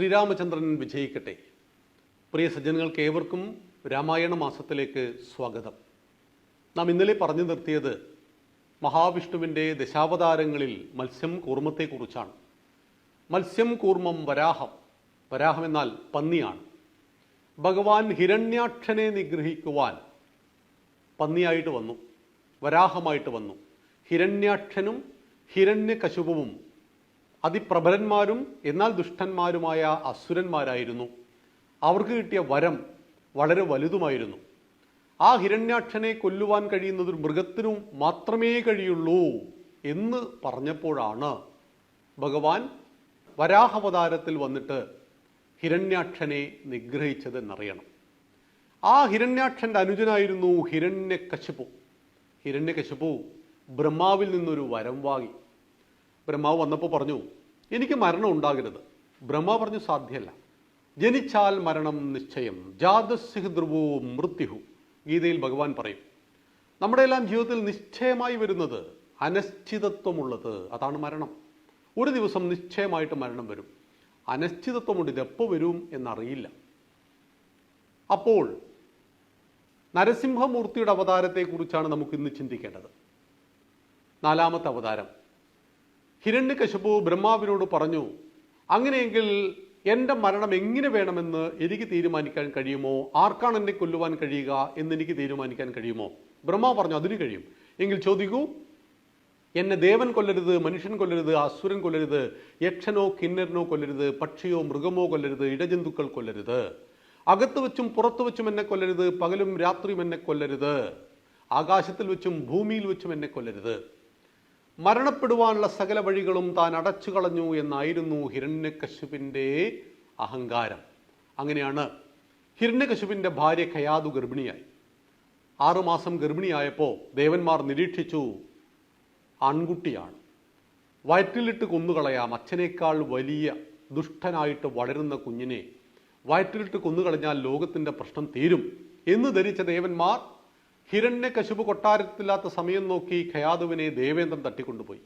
ശ്രീരാമചന്ദ്രൻ വിജയിക്കട്ടെ. പ്രിയ സജ്ജനങ്ങൾക്ക് ഏവർക്കും രാമായണ മാസത്തിലേക്ക് സ്വാഗതം. നാം ഇന്നലെ പറഞ്ഞു നിർത്തിയത് മഹാവിഷ്ണുവിന്റെ ദശാവതാരങ്ങളിൽ മത്സ്യം കൂർമ്മത്തെക്കുറിച്ചാണ്. മത്സ്യം കൂർമ്മം വരാഹം. വരാഹം എന്നാൽ പന്നിയാണ്. ഭഗവാൻ ഹിരണ്യാക്ഷനെ നിഗ്രഹിക്കുവാൻ പന്നിയായിട്ട് വന്നു. വരാഹമായിട്ട് വന്നു. ഹിരണ്യാക്ഷനും ഹിരണ്യകശുപവും അതിപ്രബലന്മാരും എന്നാൽ ദുഷ്ടന്മാരുമായ അസുരന്മാരായിരുന്നു. അവർക്ക് കിട്ടിയ വരം വളരെ വലുതുമായിരുന്നു. ആ ഹിരണ്യാക്ഷനെ കൊല്ലുവാൻ കഴിയുന്നത് ഒരു മൃഗത്തിനും മാത്രമേ കഴിയുള്ളൂ എന്ന് പറഞ്ഞപ്പോഴാണ് ഭഗവാൻ വരാഹവതാരത്തിൽ വന്നിട്ട് ഹിരണ്യാക്ഷനെ നിഗ്രഹിച്ചത് എന്നറിയണം ആ ഹിരണ്യാക്ഷന്റെ അനുജനായിരുന്നു ഹിരണ്യകശിപു. ഹിരണ്യകശിപു ബ്രഹ്മാവിൽ നിന്നൊരു വരം വാങ്ങി. ബ്രഹ്മാവ് വന്നപ്പോൾ പറഞ്ഞു എനിക്ക് മരണം ഉണ്ടാകരുത്. ബ്രഹ്മാവ് പറഞ്ഞു സാധ്യമല്ല ജനിച്ചാൽ മരണം നിശ്ചയം. ജാതസ്യ ധ്രുവോ മൃത്യുഹു. ഗീതയിൽ ഭഗവാൻ പറയും നമ്മുടെ എല്ലാം ജീവിതത്തിൽ നിശ്ചയമായി വരുന്നത് അനിശ്ചിതത്വമുള്ളത്. അതാണ് മരണം. ഒരു ദിവസം നിശ്ചയമായിട്ട് മരണം വരും. അനിശ്ചിതത്വമുണ്ട്. ഇതെപ്പോൾ വരും എന്നറിയില്ല. അപ്പോൾ നരസിംഹമൂർത്തിയുടെ അവതാരത്തെക്കുറിച്ചാണ് നമുക്ക് ഇന്ന് ചിന്തിക്കേണ്ടത്. നാലാമത്തെ അവതാരം. ഹിരണ്യകശിപു ബ്രഹ്മാവിനോട് പറഞ്ഞു അങ്ങനെയെങ്കിൽ എന്റെ മരണം എങ്ങനെ വേണമെന്ന് എനിക്ക് തീരുമാനിക്കാൻ കഴിയുമോ? ആർക്കാണ് എന്നെ കൊല്ലുവാൻ കഴിയുക എന്ന് എനിക്ക് തീരുമാനിക്കാൻ കഴിയുമോ? ബ്രഹ്മാവ് പറഞ്ഞു അതിന് കഴിയും. എങ്കിൽ ചോദിക്കൂ. എന്നെ ദേവൻ കൊല്ലരുത് മനുഷ്യൻ കൊല്ലരുത് അസുരൻ കൊല്ലരുത് യക്ഷനോ കിന്നരനോ കൊല്ലരുത് പക്ഷിയോ മൃഗമോ കൊല്ലരുത് ഇടജന്തുക്കൾ കൊല്ലരുത്. അകത്ത് വെച്ചും പുറത്തു വെച്ചും എന്നെ കൊല്ലരുത് പകലും രാത്രിയും എന്നെ കൊല്ലരുത്. ആകാശത്തിൽ വെച്ചും ഭൂമിയിൽ വെച്ചും എന്നെ കൊല്ലരുത്. മരണപ്പെടുവാനുള്ള സകല വഴികളും താൻ അടച്ചു കളഞ്ഞു എന്നായിരുന്നു ഹിരണ്യകശുപിന്റെ അഹങ്കാരം. അങ്ങനെയാണ് ഹിരണ്യകശുപിന്റെ ഭാര്യ ഖയാദു ഗർഭിണിയായി. ആറുമാസം ഗർഭിണിയായപ്പോൾ ദേവന്മാർ നിരീക്ഷിച്ചു ആൺകുട്ടിയാണ്. വയറ്റിലിട്ട് കൊന്നുകളയാം അച്ഛനേക്കാൾ വലിയ ദുഷ്ടനായിട്ട് വളരുന്ന കുഞ്ഞിനെ. വയറ്റിലിട്ട് കൊന്നുകളഞ്ഞാൽ ലോകത്തിന്റെ പ്രശ്നം തീരും എന്ന് ധരിച്ച ദേവന്മാർ ഹിരണ്യകശുപ് കൊട്ടാരത്തില്ലാത്ത സമയം നോക്കി ഖയാതുവിനെ ദേവേന്ദ്രൻ തട്ടിക്കൊണ്ടുപോയി.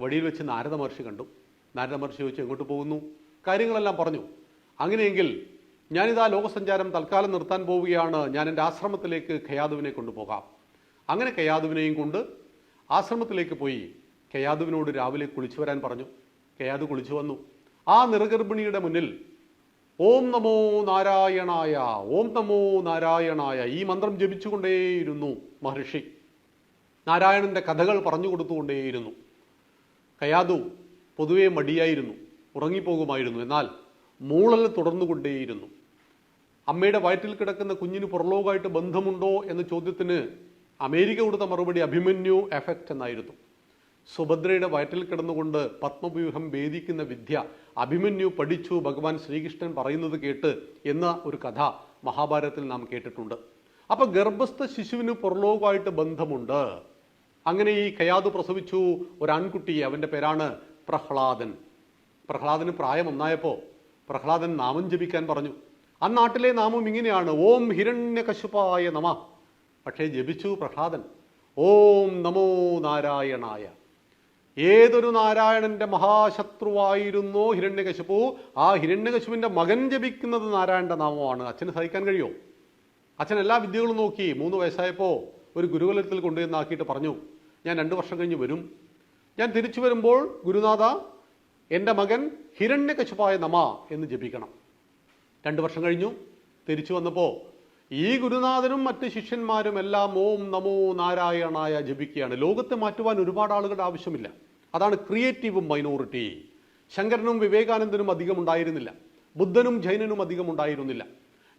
വഴിയിൽ വെച്ച് നാരദ മഹർഷി കണ്ടു. നാരദ മഹർഷി ചോദിച്ചു എങ്ങോട്ട് പോകുന്നു? കാര്യങ്ങളെല്ലാം പറഞ്ഞു. അങ്ങനെയെങ്കിൽ ഞാനിതാ ലോകസഞ്ചാരം തൽക്കാലം നിർത്താൻ പോവുകയാണ്. ഞാൻ എന്റെ ആശ്രമത്തിലേക്ക് ഖയാദുവിനെ കൊണ്ടുപോകാം. അങ്ങനെ ഖയാദുവിനെയും കൊണ്ട് ആശ്രമത്തിലേക്ക് പോയി. ഖയാദുവിനോട് രാവിലെ കുളിച്ചു വരാൻ പറഞ്ഞു. ഖയാദ് കുളിച്ചു വന്നു. ആ നിറഗർഭിണിയുടെ മുന്നിൽ ഓം നമോ നാരായണായ ഓം നമോ നാരായണായ ഈ മന്ത്രം ജപിച്ചുകൊണ്ടേയിരുന്നു മഹർഷി. നാരായണന്റെ കഥകൾ പറഞ്ഞു കൊടുത്തുകൊണ്ടേയിരുന്നു. കയാതു പൊതുവെ മടിയായിരുന്നു ഉറങ്ങിപ്പോകുമായിരുന്നു. എന്നാൽ മൂളൽ തുടർന്നുകൊണ്ടേയിരുന്നു. അമ്മയുടെ വയറ്റിൽ കിടക്കുന്ന കുഞ്ഞിന് പുറലോകമായിട്ട് ബന്ധമുണ്ടോ എന്ന ചോദ്യത്തിന് അമേരിക്ക കൊടുത്ത മറുപടി അഭിമന്യു എഫക്റ്റ് എന്നായിരുന്നു. സുഭദ്രയുടെ വയറ്റിൽ കിടന്നുകൊണ്ട് പത്മവ്യൂഹം ഭേദിക്കുന്ന വിദ്യ അഭിമന്യു പഠിച്ചു ഭഗവാൻ ശ്രീകൃഷ്ണൻ പറയുന്നത് കേട്ട് എന്ന ഒരു കഥ മഹാഭാരതത്തിൽ നാം കേട്ടിട്ടുണ്ട്. അപ്പൊ ഗർഭസ്ഥ ശിശുവിന് പുറലോകമായിട്ട് ബന്ധമുണ്ട്. അങ്ങനെ ഈ കയാതു പ്രസവിച്ചു ഒരു ആൺകുട്ടി അവന്റെ പേരാണ് പ്രഹ്ലാദൻ. പ്രഹ്ലാദന് പ്രായം ഒന്നായപ്പോൾ പ്രഹ്ലാദൻ നാമം ജപിക്കാൻ പറഞ്ഞു. ആ നാട്ടിലെ നാമം ഇങ്ങനെയാണ് ഓം ഹിരണ്യകശുപായ നമ. പക്ഷേ ജപിച്ചു പ്രഹ്ലാദൻ. ഓം നമോ നാരായണായ. ഏതൊരു നാരായണന്റെ മഹാശത്രുവായിരുന്നോ ഹിരണ്യകശിപു. ആ ഹിരണ്യകശിപുവിന്റെ മകൻ ജപിക്കുന്നത് നാരായണന്റെ നാമമാണ്. അച്ഛന് സഹിക്കാൻ കഴിയോ? അച്ഛൻ എല്ലാ വിദ്യകളും നോക്കി മൂന്ന് വയസ്സായപ്പോൾ ഒരു ഗുരുകുലത്തിൽ കൊണ്ടുവന്നാക്കിയിട്ട് പറഞ്ഞു ഞാൻ രണ്ട് വർഷം കഴിഞ്ഞ് വരും. ഞാൻ തിരിച്ചു വരുമ്പോൾ ഗുരുനാഥ എന്റെ മകൻ ഹിരണ്യകശുപായ നമ എന്ന് ജപിക്കണം. രണ്ട് വർഷം കഴിഞ്ഞു. തിരിച്ചു വന്നപ്പോൾ ഈ ഗുരുനാഥനും മറ്റ് ശിഷ്യന്മാരും എല്ലാം ഓം നമോ നാരായണായ ജപിക്കുകയാണ്. ലോകത്തെ മാറ്റുവാൻ ഒരുപാട് ആളുകളുടെ ആവശ്യമില്ല. അതാണ് ക്രിയേറ്റീവ് മൈനോറിറ്റി. ശങ്കരനും വിവേകാനന്ദനും അധികം ഉണ്ടായിരുന്നില്ല. ബുദ്ധനും ജൈനനും അധികം ഉണ്ടായിരുന്നില്ല.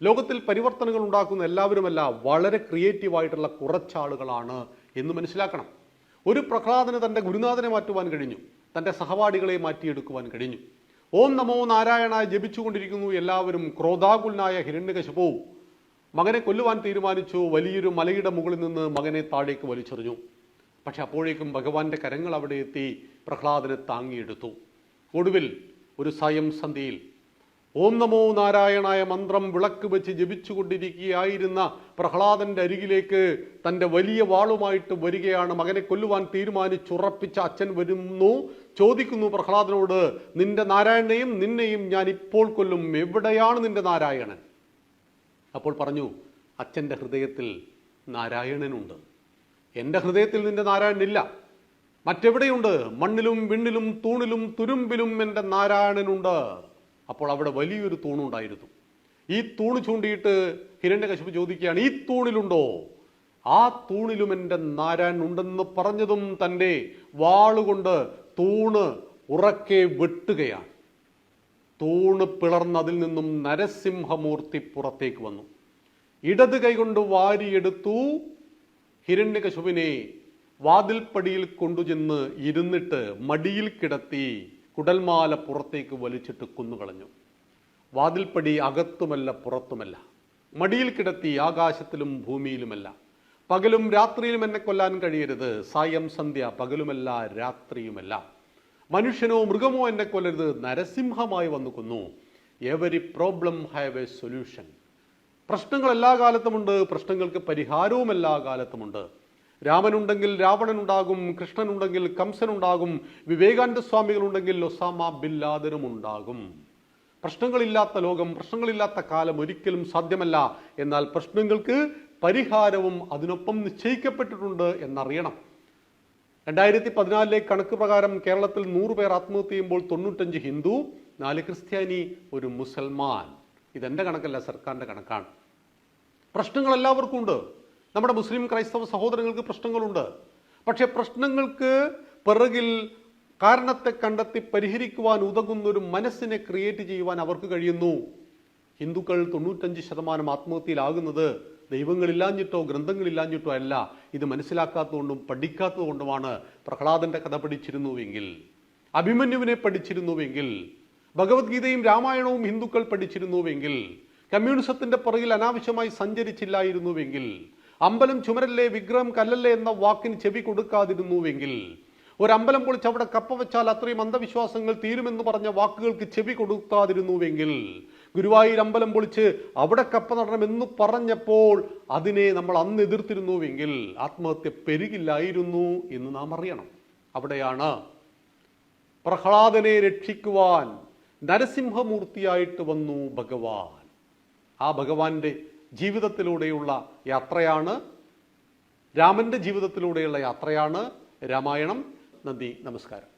ലോകത്തിൽ പരിവർത്തനങ്ങൾ ഉണ്ടാക്കുന്ന എല്ലാവരുമല്ല വളരെ ക്രിയേറ്റീവായിട്ടുള്ള കുറച്ചാളുകളാണ് എന്ന് മനസ്സിലാക്കണം. ഒരു പ്രഹ്ലാദന് തന്റെ ഗുരുനാഥനെ മാറ്റുവാൻ കഴിഞ്ഞു. തന്റെ സഹപാഠികളെ മാറ്റിയെടുക്കുവാൻ കഴിഞ്ഞു. ഓം നമോ നാരായണ ജപിച്ചുകൊണ്ടിരിക്കുന്നു എല്ലാവരും ക്രോധാകുലനായ ഹിരണ്യകശിപവും മകനെ കൊല്ലുവാൻ തീരുമാനിച്ചു. വലിയൊരു മലയുടെ മുകളിൽ നിന്ന് മകനെ താഴേക്ക് വലിച്ചെറിഞ്ഞു. പക്ഷെ അപ്പോഴേക്കും ഭഗവാന്റെ കരങ്ങൾ അവിടെ എത്തി പ്രഹ്ലാദനെ താങ്ങിയെടുത്തു. ഒടുവിൽ ഒരു സായം സന്ധ്യയിൽ ഓം നമോ നാരായണായ മന്ത്രം വിളക്ക് വെച്ച് ജപിച്ചുകൊണ്ടിരിക്കുകയായിരുന്ന പ്രഹ്ലാദന്റെ അരികിലേക്ക് തന്റെ വലിയ വാളുമായിട്ട് വരികയാണ് മകനെ കൊല്ലുവാൻ തീരുമാനിച്ചുറപ്പിച്ച അച്ഛൻ വരുന്നു. ചോദിക്കുന്നു പ്രഹ്ലാദനോട് നിന്റെ നാരായണനെയും നിന്നെയും ഞാൻ ഇപ്പോൾ കൊല്ലും. എവിടെയാണ് നിന്റെ നാരായണൻ? അപ്പോൾ പറഞ്ഞു അച്ഛന്റെ ഹൃദയത്തിൽ നാരായണനുണ്ട്. എന്റെ ഹൃദയത്തിൽ നിന്റെ നാരായണനില്ല. മറ്റെവിടെയുണ്ട്? മണ്ണിലും വിണ്ണിലും തൂണിലും തുരുമ്പിലും എന്റെ നാരായണനുണ്ട്. അപ്പോൾ അവിടെ വലിയൊരു തൂണുണ്ടായിരുന്നു. ഈ തൂണ് ചൂണ്ടിയിട്ട് ഹിരണ്യകശിപ്പ് ചോദിക്കുകയാണ് ഈ തൂണിലുണ്ടോ? ആ തൂണിലും എന്റെ നാരായണൻ ഉണ്ടെന്ന് പറഞ്ഞതും തന്റെ വാളുകൊണ്ട് തൂണ് ഉറക്കെ വെട്ടുകയാണ്. തൂണ് പിളർന്നതിൽ നിന്നും നരസിംഹമൂർത്തി പുറത്തേക്ക് വന്നു. ഇടത് കൈകൊണ്ട് വാരിയെടുത്തു ഹിരണ്യകശുവിനെ വാതിൽപ്പടിയിൽ കൊണ്ടുചെന്ന് ഇരുന്നിട്ട് മടിയിൽ കിടത്തി കുടൽമാല പുറത്തേക്ക് വലിച്ചിട്ട് കുന്നുകളഞ്ഞു. വാതിൽപ്പടി അകത്തുമല്ല പുറത്തുമല്ല. മടിയിൽ കിടത്തി ആകാശത്തിലും ഭൂമിയിലുമല്ല. പകലും രാത്രിയിലും എന്നെ കൊല്ലാൻ കഴിയരുത്. സായം സന്ധ്യ പകലുമല്ല രാത്രിയുമല്ല. മനുഷ്യനോ മൃഗമോ എന്നെ കൊല്ലരുത്. നരസിംഹമായി വന്നു കൊന്നു. Every problem have a solution പ്രശ്നങ്ങൾ എല്ലാ കാലത്തുമുണ്ട് പ്രശ്നങ്ങൾക്ക് പരിഹാരവും എല്ലാ കാലത്തുമുണ്ട് രാമനുണ്ടെങ്കിൽ രാവണനുണ്ടാകും. കൃഷ്ണനുണ്ടെങ്കിൽ കംസനുണ്ടാകും. വിവേകാനന്ദ സ്വാമികളുണ്ടെങ്കിൽ ഒസാമ ബിൻ ലാദനും ഉണ്ടാകും. പ്രശ്നങ്ങളില്ലാത്ത ലോകം പ്രശ്നങ്ങളില്ലാത്ത കാലം ഒരിക്കലും സാധ്യമല്ല. എന്നാൽ പ്രശ്നങ്ങൾക്ക് പരിഹാരവും അതിനൊപ്പം നിശ്ചയിക്കപ്പെട്ടിട്ടുണ്ട് എന്നറിയണം. രണ്ടായിരത്തി പതിനാലിലെ കണക്ക് പ്രകാരം കേരളത്തിൽ നൂറ് പേർ ആത്മഹത്യ ചെയ്യുമ്പോൾ തൊണ്ണൂറ്റഞ്ച് ഹിന്ദു നാല് ക്രിസ്ത്യാനി ഒരു മുസൽമാൻ. ഇതെന്റെ കണക്കല്ല സർക്കാരിന്റെ കണക്കാണ്. പ്രശ്നങ്ങൾ എല്ലാവർക്കും ഉണ്ട്. നമ്മുടെ മുസ്ലിം ക്രൈസ്തവ സഹോദരങ്ങൾക്ക് പ്രശ്നങ്ങളുണ്ട്. പക്ഷേ പ്രശ്നങ്ങൾക്ക് പിറകിൽ കാരണത്തെ കണ്ടെത്തി പരിഹരിക്കുവാൻ ഉതകുന്ന ഒരു മനസ്സിനെ ക്രിയേറ്റ് ചെയ്യുവാൻ അവർക്ക് കഴിയുന്നു. ഹിന്ദുക്കൾ തൊണ്ണൂറ്റഞ്ച് ശതമാനം ആത്മഹത്യയിലാകുന്നത് ദൈവങ്ങളില്ലാഞ്ഞിട്ടോ ഗ്രന്ഥങ്ങളില്ലാഞ്ഞിട്ടോ അല്ല ഇത് മനസ്സിലാക്കാത്തതുകൊണ്ടും പഠിക്കാത്തതുകൊണ്ടുമാണ് പ്രഹ്ലാദന്റെ കഥ പഠിച്ചിരുന്നുവെങ്കിൽ അഭിമന്യുവിനെ പഠിച്ചിരുന്നുവെങ്കിൽ ഭഗവത്ഗീതയും രാമായണവും ഹിന്ദുക്കൾ പഠിച്ചിരുന്നുവെങ്കിൽ കമ്മ്യൂണിസത്തിന്റെ പുറകിൽ അനാവശ്യമായി സഞ്ചരിച്ചില്ലായിരുന്നുവെങ്കിൽ അമ്പലം ചുമരല്ലേ വിഗ്രഹം കല്ലല്ലേ എന്ന വാക്കിന് ചെവി കൊടുക്കാതിരുന്നുവെങ്കിൽ ഒരു അമ്പലം പൊളിച്ച് അവിടെ കപ്പ വെച്ചാൽ അത്രയും അന്ധവിശ്വാസങ്ങൾ തീരുമെന്ന് പറഞ്ഞ വാക്കുകൾക്ക് ചെവി കൊടുക്കാതിരുന്നുവെങ്കിൽ ഗുരുവായൂർ അമ്പലം പൊളിച്ച് അവിടെ കപ്പ നടണമെന്ന് പറഞ്ഞപ്പോൾ അതിനെ നമ്മൾ അന്ന് എതിർത്തിരുന്നുവെങ്കിൽ ആത്മഹത്യ പെരുകില്ലായിരുന്നു എന്ന് നാം അറിയണം. അവിടെയാണ് പ്രഹ്ലാദനെ രക്ഷിക്കുവാൻ നരസിംഹമൂർത്തിയായിട്ട് വന്നു ഭഗവാൻ. ആ ഭഗവാന്റെ ജീവിതത്തിലൂടെയുള്ള യാത്രയാണ് രാമന്റെ ജീവിതത്തിലൂടെയുള്ള യാത്രയാണ്. രാമായണം. നന്ദി. നമസ്കാരം.